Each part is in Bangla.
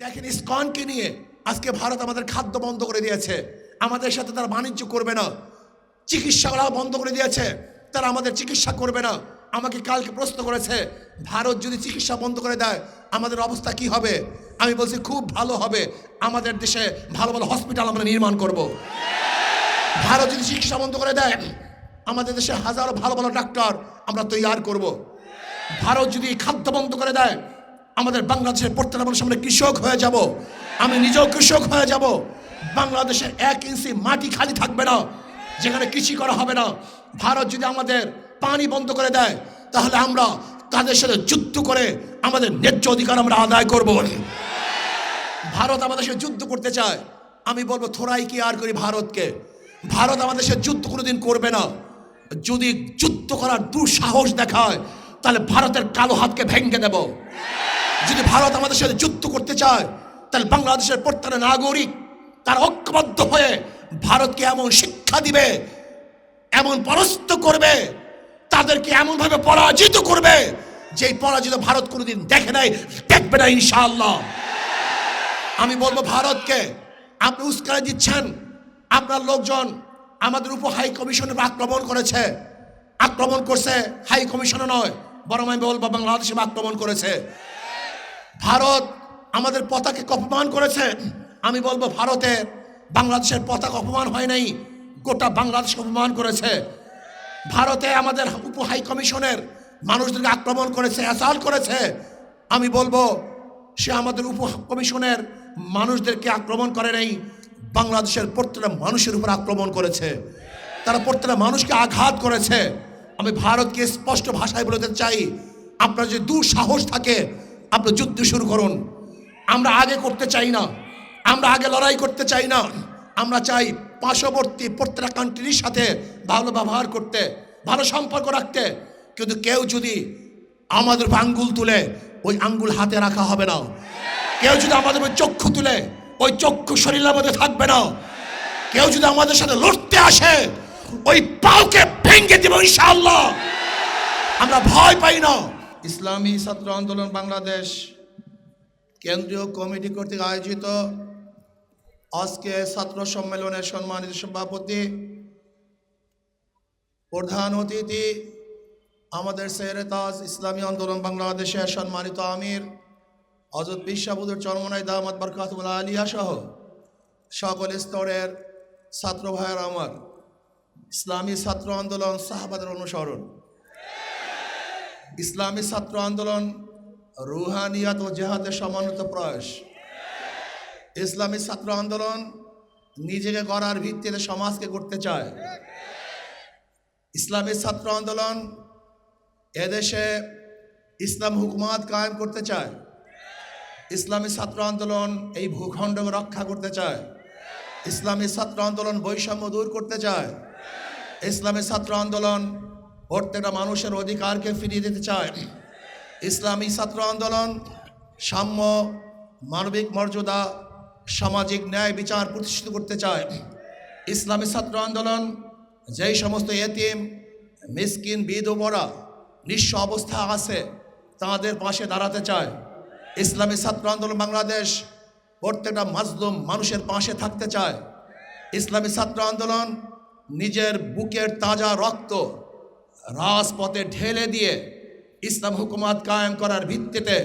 দেখেন ইসকনকে নিয়ে আজকে ভারত আমাদের খাদ্য বন্ধ করে দিয়েছে। আমাদের সাথে তারা বাণিজ্য করবে না। চিকিৎসাগুলো বন্ধ করে দিয়েছে। তারা আমাদের চিকিৎসা করবে না। আমাকে কালকে প্রশ্ন করেছে, ভারত যদি চিকিৎসা বন্ধ করে দেয়, আমাদের অবস্থা কি হবে? আমি বলছি, খুব ভালো হবে। আমাদের দেশে ভালো ভালো হসপিটাল আমরা নির্মাণ করব। ভারত যদি চিকিৎসা বন্ধ করে দেয়, আমাদের দেশে হাজারো ভালো ভালো ডাক্তার আমরা তৈরি করব। ভারত যদি খাদ্য বন্ধ করে দেয় আমাদের বাংলাদেশের প্রত্যেকটা মানুষ আমরা কৃষক হয়ে যাব। আমি নিজেও কৃষক হয়ে যাব। বাংলাদেশে এক ইঞ্চি মাটি খালি থাকবে না, যেখানে কৃষি করা হবে না। ভারত যদি আমাদের পানি বন্ধ করে দেয়, তাহলে আমরা তাদের সাথে যুদ্ধ করে আমাদের ন্যায্য অধিকার আমরা আদায় করব। ভারত আমাদের সাথে যুদ্ধ করতে চায়। আমি বলব, থোড়াই কি আর করি ভারতকে? ভারত আমাদের সাথে যুদ্ধ কোনোদিন করবে না। যদি যুদ্ধ করার দুঃসাহস দেখায়, তাহলে ভারতের কালো হাতকে ভেঙে দেব। যদি ভারত আমাদের সাথে যুদ্ধ করতে চায়, তাহলে বাংলাদেশের প্রত্যেকটা নাগরিক তার ঐক্যবদ্ধ হয়ে ভারতকে এমন শিক্ষা দিবে, এমন পরাস্ত করবে, তাদেরকে এমনভাবে পরাজিত করবে যে এই পরাজিত ভারত কোনোদিন দেখে নাই, দেখবে না ইনশাআল্লাহ। আমি বলব ভারতকে, আপনি উস্কানি দিচ্ছেন, আপনার লোকজন আমাদের উপর হাই কমিশনের আক্রমণ করেছে। আক্রমণ করছে হাই কমিশনে নয়, বরং আমি বলব বাংলাদেশে আক্রমণ করেছে। ভারত আমাদের পতাকে অপমান করেছে। আমি বলব ভারতে বাংলাদেশের পতাকা অপমান হয় নাই, গোটা বাংলাদেশ অপমান করেছে। ভারতে আমাদের উপ হাই কমিশনের মানুষদেরকে আক্রমণ করেছে অ্যাসাল্ট করেছে। আমি বলব সে আমাদের উপ কমিশনের মানুষদেরকে আক্রমণ করে নাই, বাংলাদেশের প্রত্যেকটা মানুষের উপর আক্রমণ করেছে। তারা প্রত্যেকটা মানুষকে আঘাত করেছে। আমি ভারতকে স্পষ্ট ভাষায় বলতে চাই, আপনার যে দুঃসাহস থাকে আপনি যুদ্ধ শুরু করুন। আমরা আগে করতে চাই না। আমরা আগে লড়াই করতে চাই না। আমরা চাই পার্শ্ববর্তী প্রত্যেকটা কান্ট্রির সাথে ভালো ব্যবহার করতে, ভালো সম্পর্ক রাখতে। কিন্তু কেউ যদি আমাদের আঙ্গুল তুলে, ওই আঙ্গুল হাতে রাখা হবে না। কেউ যদি আমাদের ওই চক্ষু তুলে, ওই চক্ষু শরীরের মধ্যে থাকবে না। কেউ যদি আমাদের সাথে লড়তে আসে, ওই পাউকে ভেঙে দিব ইনশাআল্লাহ। আমরা ভয় পাই না। ইসলামী ছাত্র আন্দোলন বাংলাদেশ কেন্দ্রীয় কমিটি কর্তৃক আয়োজিত আজকে ছাত্র সম্মেলনের সম্মানিত সভাপতি, প্রধান অতিথি, আমাদের সেরে তাজ ইসলামী আন্দোলন বাংলাদেশের সম্মানিত আমির হজরত বিশ্বাবুদুর চরমনাই দামাত বরকাতুল আলিয়া সহ সকল স্তরের ছাত্র ভাইয়ের আমার ইসলামী ছাত্র আন্দোলন সাহাবাদের অনুসরণ। ইসলামী ছাত্র আন্দোলন রুহানিয়াত ও জেহাদের সমানত প্রয়াস। ইসলামী ছাত্র আন্দোলন নিজেকে গড়ার ভিত্তিতে সমাজকে করতে চায়। ইসলামী ছাত্র আন্দোলন এদেশে ইসলাম হুকুমাত কায়েম করতে চায়। ইসলামী ছাত্র আন্দোলন এই ভূখণ্ডকে রক্ষা করতে চায়। ইসলামী ছাত্র আন্দোলন বৈষম্য দূর করতে চায়। ইসলামী ছাত্র আন্দোলন প্রত্যেকটা মানুষের অধিকারকে ফিরিয়ে দিতে চায় ইসলামী ছাত্র আন্দোলন সাম্য মানবিক মর্যাদা সামাজিক ন্যায় বিচার প্রতিষ্ঠিত করতে চায় ইসলামী ছাত্র আন্দোলন যেই সমস্ত এতিম মিসকিন বিধবরা নিঃস্ব অবস্থা আছে, তাদের পাশে দাঁড়াতে চায়। ইসলামী ছাত্র আন্দোলন বাংলাদেশ প্রত্যেকটা মাজলুম মানুষের পাশে থাকতে চায়। ইসলামী ছাত্র আন্দোলন নিজের বুকের তাজা রক্ত রাজপথে ঢেলে দিয়ে ইসলাম হুকুমাত কায়েম করার ভিত্তিতে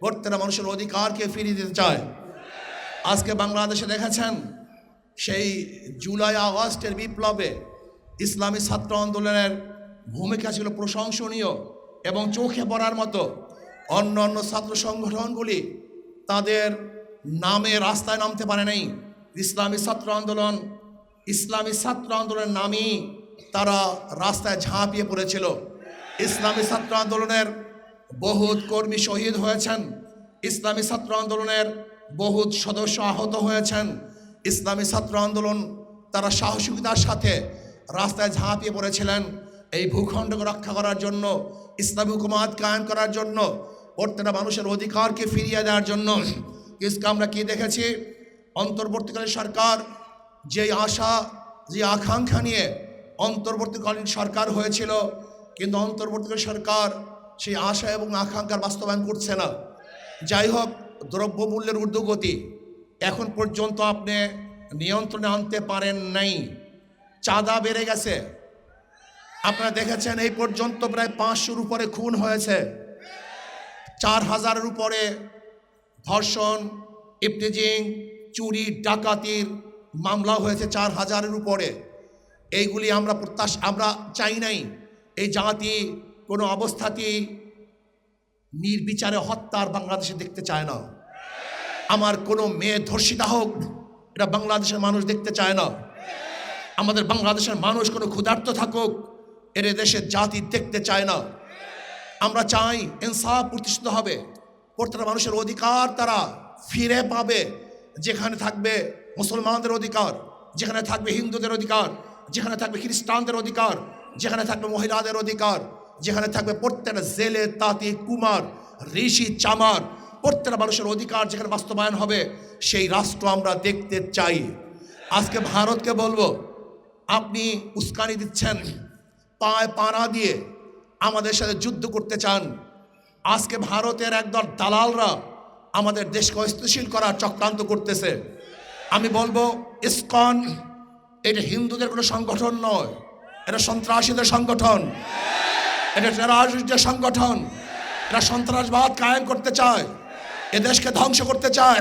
প্রত্যেকটা মানুষের অধিকারকে ফিরিয়ে দিতে চায়। আজকে বাংলাদেশে দেখেছেন, সেই জুলাই আগস্টের বিপ্লবে ইসলামী ছাত্র আন্দোলনের ভূমিকা ছিল প্রশংসনীয় এবং চোখে পড়ার মতো অন্য অন্য ছাত্র সংগঠনগুলি তাদের নামে রাস্তায় নামতে পারে নাই। ইসলামী ছাত্র আন্দোলন, ইসলামী ছাত্র আন্দোলনের নামেই তারা রাস্তায় ঝাঁপিয়ে পড়েছিল। ইসলামী ছাত্র আন্দোলনের বহুত কর্মী শহীদ হয়েছেন। ইসলামী ছাত্র আন্দোলনের বহুত সদস্য আহত হয়েছেন। ইসলামী ছাত্র আন্দোলন তারা সাহসিকতার সাথে রাস্তায় ঝাঁপিয়ে পড়েছিলেন। এই ভূখণ্ডকে রক্ষা করার জন্য, ইসলামী হুকুমাত কায়েম করার জন্য, প্রত্যেকটা মানুষের অধিকারকে ফিরিয়ে দেওয়ার জন্য। কিন্তু আমরা কি দেখেছি? অন্তর্বর্তীকালীন সরকার যে আশা যে আকাঙ্ক্ষা নিয়ে অন্তর্বর্তীকালীন সরকার হয়েছিল, কিন্তু অন্তর্বর্তীকালীন সরকার সেই আশা এবং আকাঙ্ক্ষার বাস্তবায়ন করছে না। যাই হোক, দ্রব্যমূল্যের ঊর্ধ্বগতি এখন পর্যন্ত আপনি নিয়ন্ত্রণে আনতে পারেন নাই। চাঁদা বেড়ে গেছে। আপনারা দেখেছেন এই পর্যন্ত প্রায় পাঁচশোর উপরে খুন হয়েছে। চার হাজারের উপরে ধর্ষণ ইপটিজিং চুরি, ডাকাতির মামলা হয়েছে চার হাজারের উপরে। এইগুলি আমরা প্রত্যাশ, আমরা চাই নাই। এই জাতি কোনো অবস্থাতেই নির্বিচারে হত্যার বাংলাদেশে দেখতে চায় না। আমার কোনো মেয়ে ধর্ষিতা হোক, এটা বাংলাদেশের মানুষ দেখতে চায় না। আমাদের বাংলাদেশের মানুষ কোনো ক্ষুধার্ত থাকুক, এর দেশের জাতি দেখতে চায় না। আমরা চাই ইনসাফ প্রতিষ্ঠিত হবে। প্রত্যেকটা মানুষের অধিকার তারা ফিরে পাবে। যেখানে থাকবে মুসলমানদের অধিকার, যেখানে থাকবে হিন্দুদের অধিকার যেখানে থাকবে খ্রিস্টানদের অধিকার, যেখানে থাকবে মহিলাদের অধিকার, যেখানে থাকবে প্রত্যেকটা জেলে, তাঁতি, কুমার, ঋষি, চামার, প্রত্যেকটা মানুষের অধিকার যেখানে বাস্তবায়ন হবে, সেই রাষ্ট্র আমরা দেখতে চাই। আজকে ভারতকে বলব, আপনি উস্কানি দিচ্ছেন, পায় পাড়া দিয়ে আমাদের সাথে যুদ্ধ করতে চান। আজকে ভারতের একদল দালালরা আমাদের দেশকে অস্থিতিশীল করার চক্রান্ত করতেছে। আমি বলব, ইসকন এটা হিন্দুদের কোনো সংগঠন নয়। এটা সন্ত্রাসীদের সংগঠন। এটা টেরারিস্টদের সংগঠন। এরা সন্ত্রাসবাদ কায়েম করতে চায়। এ দেশকে ধ্বংস করতে চায়।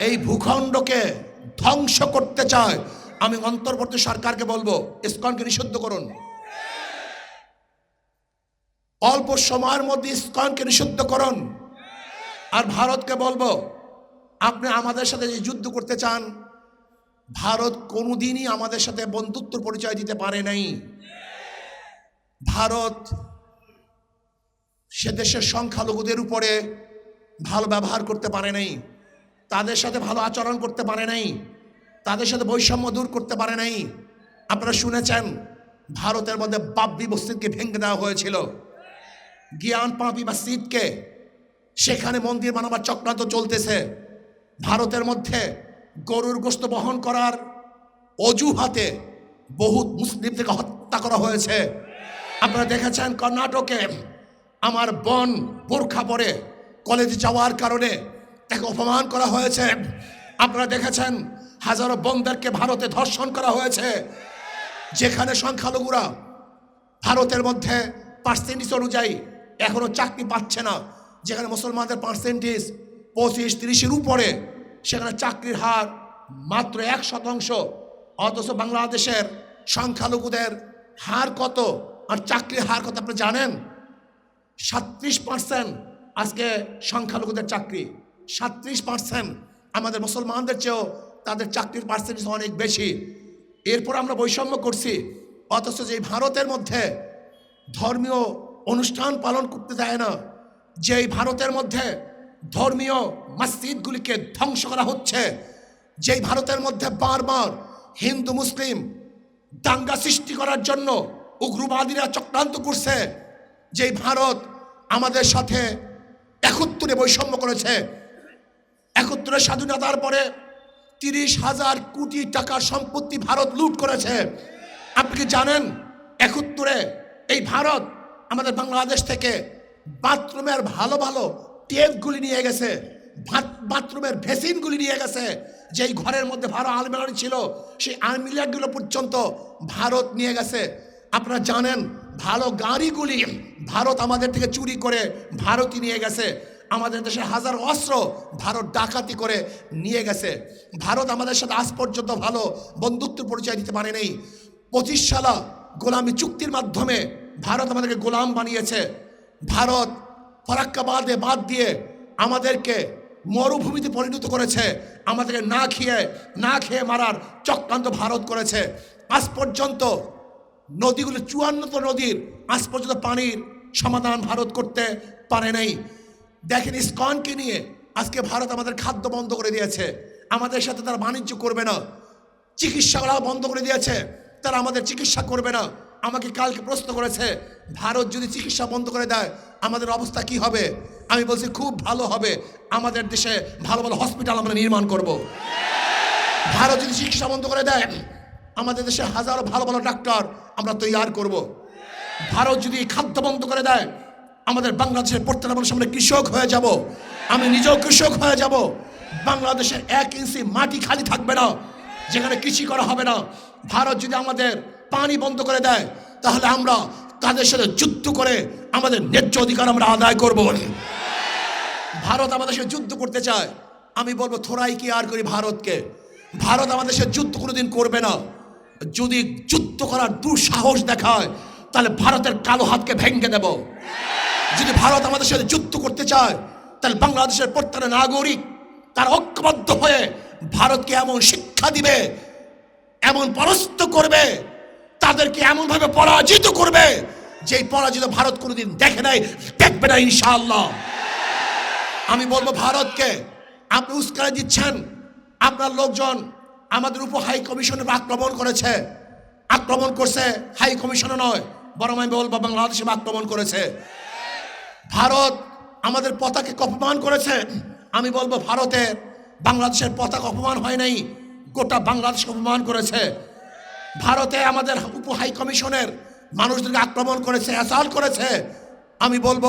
এই ভূখণ্ডকে ধ্বংস করতে চায়। আমি অন্তর্বর্তী সরকারকে বলব, ইসকনকে নিষিদ্ধ করুন। অল্প সময়ের মধ্যে ইসকনকে নিষিদ্ধ করুন। আর ভারতকে বলব, আপনি আমাদের সাথে যে যুদ্ধ করতে চান ভারত কোনোদিনই আমাদের সাথে বন্ধুত্ব পরিচয় দিতে পারে নাই। ভারত সে দেশের সংখ্যালঘুদের উপরে ভালো ব্যবহার করতে পারে নাই, তাদের সাথে ভালো আচরণ করতে পারে নাই, তাদের সাথে বৈষম্য দূর করতে পারে নাই। আপনারা শুনেছেন, ভারতের মধ্যে বাব্বি মসজিদকে ভেঙে দেওয়া হয়েছিল। জ্ঞান পাপি মসজিদকে, সেখানে মন্দির বানাবার চক্রান্ত চলতেছে। ভারতের মধ্যে গরুর গোস্ত বহন করার অজুহাতে বহুত মুসলিমদেরকে হত্যা করা হয়েছে। আপনারা দেখেছেন কর্ণাটকে আমার বন বোরখা পরে কলেজে যাওয়ার কারণে তাকে অপমান করা হয়েছে। আপনারা দেখেছেন হাজারো বোনদেরকে ভারতে ধর্ষণ করা হয়েছে। যেখানে সংখ্যালঘুরা ভারতের মধ্যে পার্সেন্টেজ অনুযায়ী এখনও চাকরি পাচ্ছে না। যেখানে মুসলমানদের পার্সেন্টেজ পঁচিশ, তিরিশের উপরে সেখানে চাকরির হার মাত্র এক শতাংশ। অথচ বাংলাদেশের সংখ্যালঘুদের হার কত আর চাকরির হার কত আপনি জানেন? সাত্রিশ পার্সেন্ট আজকে সংখ্যালঘুদের চাকরি। সাত্রিশ পার্সেন্ট আমাদের মুসলমানদের চেয়েও তাদের চাকরির পার্সেন্টেজ অনেক বেশি। এরপর আমরা বৈষম্য করছি। অথচ যে ভারতের মধ্যে ধর্মীয় অনুষ্ঠান পালন করতে দেয় না, যেই ভারতের মধ্যে ধর্মীয় মসজিদগুলিকে ধ্বংস করা হচ্ছে। যেই ভারতের মধ্যে বারবার হিন্দু, মুসলিম দাঙ্গা সৃষ্টি করার জন্য উগ্রবাদীরা চক্রান্ত করছে, যেই ভারত আমাদের সাথে একত্রে বৈষম্য করেছে। একত্রে স্বাধীনতার পরে তিরিশ হাজার কোটি টাকার সম্পত্তি ভারত লুট করেছে। আপনি কি জানেন, একত্রে এই ভারত আমাদের বাংলাদেশ থেকে বাথরুমের ভালো ভালো টেপগুলি নিয়ে গেছে বাথরুমের ভেসিনগুলি নিয়ে গেছে, যেই ঘরের মধ্যে ভালো আলমিরানি ছিল, সেই আলমিরাগুলো পর্যন্ত ভারত নিয়ে গেছে। আপনারা জানেন, ভালো গাড়িগুলি ভারত আমাদের থেকে চুরি করে ভারতই নিয়ে গেছে। আমাদের দেশে হাজার অস্ত্র ভারত ডাকাতি করে নিয়ে গেছে। ভারত আমাদের সাথে আজ পর্যন্ত ভালো বন্ধুত্ব পরিচয় দিতে পারে নেই পঁচিশ সালা গোলামি চুক্তির মাধ্যমে ভারত আমাদেরকে গোলাম বানিয়েছে। ভারত ফরাক্কাবাদে বাদ দিয়ে আমাদেরকে মরুভূমিতে পরিণত করেছে। আমাদেরকে না খেয়ে না খেয়ে মারার চক্রান্ত ভারত করেছে। আজ পর্যন্ত নদীগুলো চুয়ান্নত নদীর, আজ পর্যন্ত পানির সমাধান ভারত করতে পারে নাই। দেখেন ইস্কনকে নিয়ে আজকে ভারত আমাদের খাদ্য বন্ধ করে দিয়েছে। আমাদের সাথে তারা বাণিজ্য করবে না। চিকিৎসাগুলো বন্ধ করে দিয়েছে। তারা আমাদের চিকিৎসা করবে না। আমাকে কালকে প্রশ্ন করেছে, ভারত যদি চিকিৎসা বন্ধ করে দেয়, আমাদের অবস্থা কি হবে? আমি বলছি, খুব ভালো হবে। আমাদের দেশে ভালো ভালো হসপিটাল আমরা নির্মাণ করব। ভারত যদি চিকিৎসা বন্ধ করে দেয়, আমাদের দেশে হাজারো ভালো ভালো ডাক্তার আমরা তৈরি করব। ভারত যদি খাদ্য বন্ধ করে দেয়, আমাদের বাংলাদেশের প্রত্যেকটা মানুষ আমরা কৃষক হয়ে যাব। আমি নিজেও কৃষক হয়ে যাব। বাংলাদেশের এক ইঞ্চি মাটি খালি থাকবে না, যেখানে কৃষি করা হবে না। ভারত যদি আমাদের পানি বন্ধ করে দেয়, তাহলে আমরা তাদের সাথে যুদ্ধ করে আমাদের ন্যায্য অধিকার আমরা আদায় করব ভারত আমাদের সাথে যুদ্ধ করতে চায়। আমি বলব, থোড়াই কি আর করি ভারতকে? ভারত আমাদের সাথে যুদ্ধ কোনোদিন করবে না। যদি যুদ্ধ করার দুঃসাহস দেখায়, তাহলে ভারতের কালো হাতকে ভেঙে দেব। যদি ভারত আমাদের সাথে যুদ্ধ করতে চায়, তাহলে বাংলাদেশের প্রত্যেকটা নাগরিক তার ঐক্যবদ্ধ হয়ে ভারতকে এমন শিক্ষা দিবে, এমন পরাস্ত করবে তাদেরকে এমনভাবে পরাজিত করবে যে পরাজিত ভারত কোনোদিন দেখে নাই, দেখবে না ইনশাআল্লাহ। আমি বলব ভারতকে, আপনি উস্কানি দিচ্ছেন, আপনার লোকজন আমাদের উপর হাই কমিশনের আক্রমণ করেছে। আক্রমণ করছে হাই কমিশনে নয়, বরং আমি বলব বাংলাদেশে আক্রমণ করেছে। ভারত আমাদের পতাকে অপমান করেছে। আমি বলব ভারতের বাংলাদেশের পতাকা অপমান হয় নাই, গোটা বাংলাদেশকে অপমান করেছে। ভারতে আমাদের উপ হাই কমিশনের মানুষদেরকে আক্রমণ করেছে অ্যাসাল্ট করেছে। আমি বলব,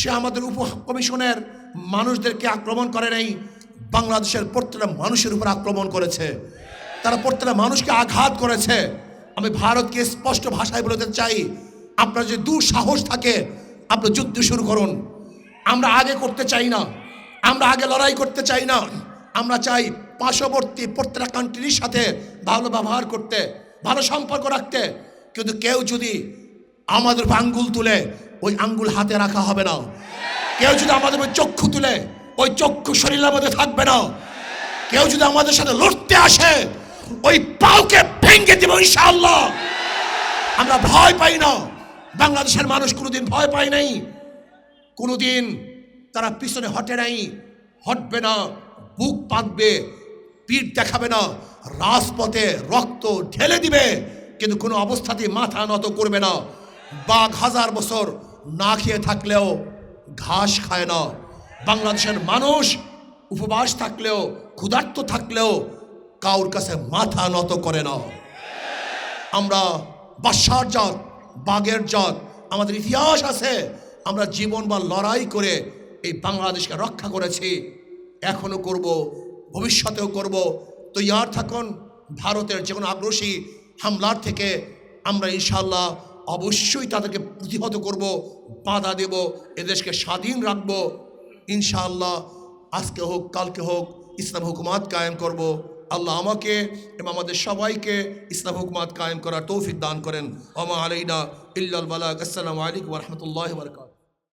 সে আমাদের উপ কমিশনের মানুষদেরকে আক্রমণ করে নাই, বাংলাদেশের প্রত্যেকটা মানুষের উপর আক্রমণ করেছে। তারা প্রত্যেকটা মানুষকে আঘাত করেছে। আমি ভারতকে স্পষ্ট ভাষায় বলতে চাই, আপনার যে দুঃসাহস থাকে, আপনি যুদ্ধ শুরু করুন। আমরা আগে করতে চাই না, আমরা আগে লড়াই করতে চাই না, আমরা চাই পার্শ্ববর্তী প্রত্যেকটা কান্ট্রির সাথে ভালো ব্যবহার করতে, ভালো সম্পর্ক রাখতে। কিন্তু কেউ যদি আমাদের আঙ্গুল তুলে, ওই আঙ্গুল হাতে রাখা হবে না। কেউ যদি আমাদের ওই চক্ষু তুলে, ওই চক্ষু শরীরের মধ্যে থাকবে না। কেউ যদি আমাদের সাথে লড়তে আসে, ওই পাউকে ভেঙে দেব ইনশাআল্লাহ। আমরা ভয় পাই না। বাংলাদেশের মানুষ কোনোদিন ভয় পায় নাই। কোনোদিন তারা পিছনে হটে নাই। হটবে না, বুক পাতবে। পিঠ দেখাবে না, রাজপথে রক্ত ঢেলে দিবে, কিন্তু কোনো অবস্থাতেই মাথা নত করবে না। বাঘ হাজার বছর না খেয়ে থাকলেও ঘাস খায় না। বাংলাদেশের মানুষ উপবাস থাকলেও, ক্ষুধার্ত থাকলেও কাউর কাছে মাথা নত করে না। আমরা বাসার জাত, বাঘের জাত, আমাদের ইতিহাস আছে। আমরা জীবন বা লড়াই করে এই বাংলাদেশকে রক্ষা করেছি। এখনও করব ভবিষ্যতেও করব। তৈয়ার থাকুন, ভারতের যে কোনো আগ্রসী হামলার থেকে আমরা ইনশাল্লাহ অবশ্যই তাদেরকে প্রতিহত করব, বাধা দেব, এদেশকে স্বাধীন রাখব। ইনশাআল্লাহ আজকে হোক, কালকে হোক, ইসলাম হুকুমাত কায়েম করব। আল্লাহ আমাকে এবং আমাদের সবাইকে ইসলাম হুকুমাত কায়েম করার তৌফিক দান করেন। ওমা আলাইনা ইল্লাল বালাগ। আসসালামু আলাইকুম রহমতুল্লাহ বরকাত